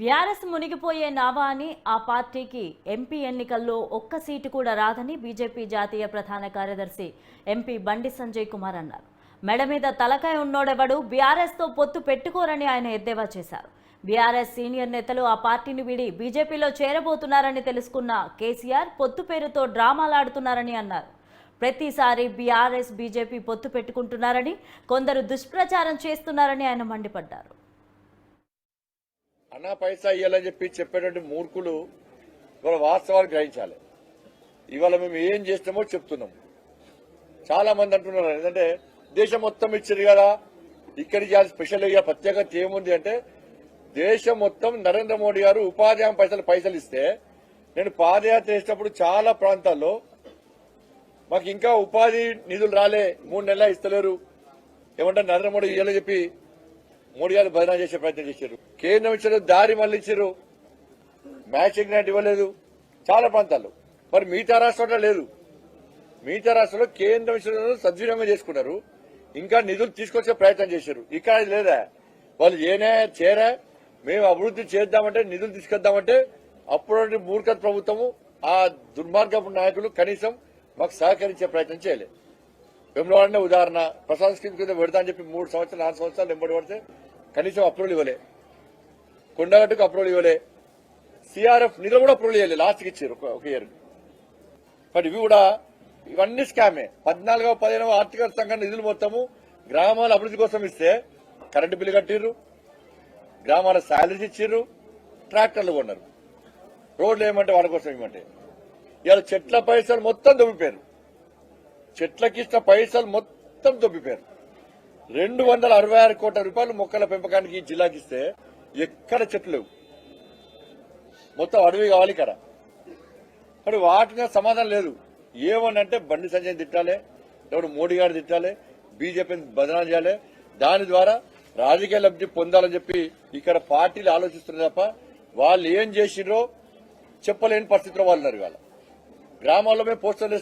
BRS మునిగిపోయే నావా అని ఆ పార్టీకి ఎంపీ ఎన్నికల్లో ఒక్క సీటు కూడా రాదని బీజేపీ జాతీయ ప్రధాన కార్యదర్శి ఎంపీ బండి సంజయ్ కుమార్ అన్నారు. మెడ మీద తలకాయ ఉన్నోడెవడు బీఆర్ఎస్తో పొత్తు పెట్టుకోరని ఆయన ఎద్దేవా చేశారు. బీఆర్ఎస్ సీనియర్ నేతలు ఆ పార్టీని విడి బీజేపీలో చేరబోతున్నారని తెలుసుకున్న కేసీఆర్ పొత్తు పేరుతో డ్రామాలాడుతున్నారని అన్నారు. ప్రతిసారి బీఆర్ఎస్ బీజేపీ పొత్తు పెట్టుకుంటున్నారని కొందరు దుష్ప్రచారం చేస్తున్నారని ఆయన మండిపడ్డారు. అన్నా పైసా ఇవ్వాలని చెప్పి చెప్పేటువంటి మూర్ఖులు ఇవాళ వాస్తవాలు గ్రహించాలి. ఇవాళ మేము ఏం చేస్తామో చెప్తున్నాం. చాలా మంది అంటున్నారు ఏంటంటే దేశం మొత్తం ఇచ్చారు కదా ఇక్కడికి స్పెషల్గా ప్రత్యేకత ఏముంది? అంటే దేశం మొత్తం నరేంద్ర మోడీ గారు ఉపాధి హామీ పైసలు పైసలు ఇస్తే నేను పాదయాత్ర చేసినప్పుడు చాలా ప్రాంతాల్లో మాకు ఇంకా ఉపాధి నిధులు రాలే మూడు నెలల ఇస్తలేరు. ఏమంటారు? నరేంద్ర మోడీ ఇవ్వాలని చెప్పి మోడీ గారు బదనా చేసే ప్రయత్నం చేశారు. కేంద్రం ఇచ్చారు దారి మళ్ళించారు మ్యాచింగ్ గ్రాంట్ ఇవ్వలేదు. చాలా ప్రాంతాల్లో. మరి మిగతా రాష్ట్రాల్లో లేదు. మిగతా రాష్ట్రంలో కేంద్రం ఇచ్చిన సద్వినియోగం చేసుకున్నారు. ఇంకా నిధులు తీసుకొచ్చే ప్రయత్నం చేశారు. ఇక్కడ లేదా? వాళ్ళు ఏనే చేరా మేము అభివృద్ధి చేద్దామంటే నిధులు తీసుకొద్దామంటే అప్పుడు మూర్ఖత ప్రభుత్వము ఆ దుర్మార్గపు నాయకులు కనీసం మాకు సహకరించే ప్రయత్నం చేయలేదు వెమ్లవాడనే ఉదాహరణ. ప్రసాద్ స్కీమ్ కింద పెడతా అని చెప్పి మూడు సంవత్సరాలు నాలుగు సంవత్సరాలు వెంబడి పడితే కనీసం అప్రూవల్ ఇవ్వలే. కొండగట్టుకు అప్రూవల్ ఇవ్వలే. సిఆర్ఎఫ్ నిధులు కూడా అప్రూవల్ ఇవ్వలే లాస్ట్కి ఇచ్చారు ఒక- ఇయర్ బట్ ఇవి కూడా ఇవన్నీ స్కామే పద్నాలుగవ పదిహేనవ ఆర్థిక సంఘ నిధులు మొత్తము గ్రామాల అభివృద్ధి కోసం ఇస్తే కరెంటు బిల్లు కట్టిర్రు గ్రామాల శాలరీస్ ఇచ్చిర్రు ట్రాక్టర్లు కొన్నారు. రోడ్లు ఏమంటే వాళ్ళ కోసం ఏమంటే ఇవాళ చెట్ల పైసలు మొత్తం దొబ్బిపోయారు. చెట్లకిచ్చిన పైసలు మొత్తం దొబ్బిపోయారు. రెండు వందల అరవై ఆరు కోట్ల రూపాయలు మొక్కల పెంపకానికి జిల్లాకి ఇస్తే ఎక్కడ చెట్లు లేవు. మొత్తం అడవి కావాలి ఇక్కడ. మరి వాటికి సమాధానం లేదు. ఏమనంటే బండి సంజయ్ తిట్టాలి ఎవడు మోడీ గారు తిట్టాలి బీజేపీని బదనాలు చేయాలి. దాని ద్వారా రాజకీయ లబ్ధి పొందాలని చెప్పి ఇక్కడ పార్టీలు ఆలోచిస్తున్నారు తప్ప వాళ్ళు ఏం చేసిర్రో చెప్పలేని పరిస్థితిలో వాళ్ళు ఉన్నారు ఇవాళ. గ్రామాల్లో మేము పోస్టర్లు